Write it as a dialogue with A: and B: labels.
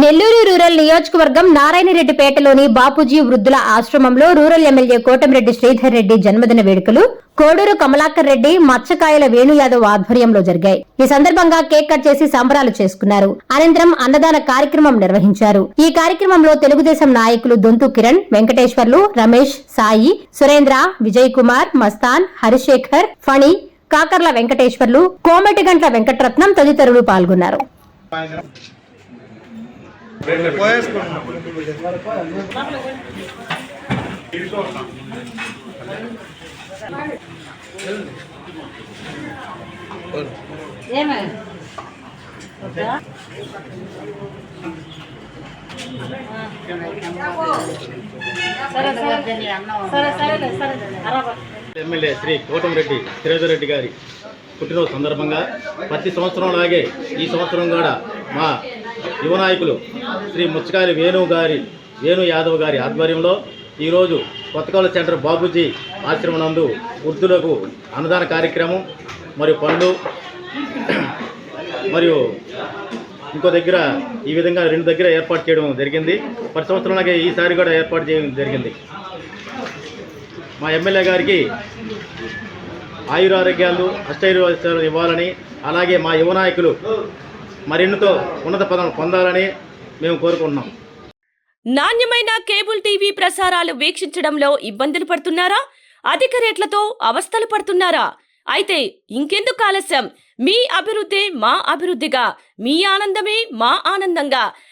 A: Nellore rural నియోజకవర్గం నారాయణరెడ్డిపేటలోని బాపూజీ వృద్ధుల ఆశ్రమంలో రూరల్ ఎమ్మెల్యే కోటమిరెడ్డి శ్రీధర్ రెడ్డి జన్మదిన వేడుకలు కోడూరు కమలాకర్ రెడ్డి మచ్చకాయల వేణు యాదవ్ ఆధ్వర్యంలో జరిగాయి. ఈ సందర్భంగా కేక్ కట్ చేసి సంబరాలు చేసుకున్నారు. అనంతరం అన్నదాన కార్యక్రమం నిర్వహించారు. ఈ కార్యక్రమంలో తెలుగుదేశం నాయకులు దొంతు కిరణ్ వెంకటేశ్వర్లు రమేష్ సాయి సురేంద్ర విజయ్ కుమార్ మస్తాన్ హరిశేఖర్ ఫణి కాకర్ల వెంకటేశ్వర్లు కోమటిగంట్ల వెంకటరత్నం తదితరులు పాల్గొన్నారు.
B: ఎమ్మెల్యే శ్రీ కోటమిరెడ్డి శ్రీధర్ రెడ్డి గారి పుట్టినరోజు సందర్భంగా ప్రతి సంవత్సరం లాగే ఈ సంవత్సరం కూడా మా యువ నాయకులు శ్రీ ముచ్చకారి వేణు గారి వేణు యాదవ్ గారి ఆధ్వర్యంలో ఈరోజు కొత్తకాల సెంటర్ బాబూజీ ఆశ్రమం నందు వృద్ధులకు అన్నదాన కార్యక్రమం మరియు పండ్లు మరియు ఇంకో దగ్గర ఈ విధంగా రెండు దగ్గర ఏర్పాటు చేయడం జరిగింది. ప్రతి సంవత్సరంలాగే ఈసారి కూడా ఏర్పాటు చేయడం జరిగింది. మా ఎమ్మెల్యే గారికి ఆయురారోగ్యాలు అష్టైర్వాలు ఇవ్వాలని అలాగే మా యువ నాయకులు మరెన్నుతో ఉన్నత పదవులు పొందాలని మేము కోరుకుంటున్నాం.
C: నాణ్యమైన కేబుల్ టీవీ ప్రసారాలు వీక్షించడంలో ఇబ్బందులు పడుతున్నారా? అధిక రేట్లతో అవస్థలు పడుతున్నారా? అయితే ఇంకెందుకు ఆలస్యం? మీ అభివృద్ధి మా అభివృద్ధిగా మీ ఆనందమే మా ఆనందంగా.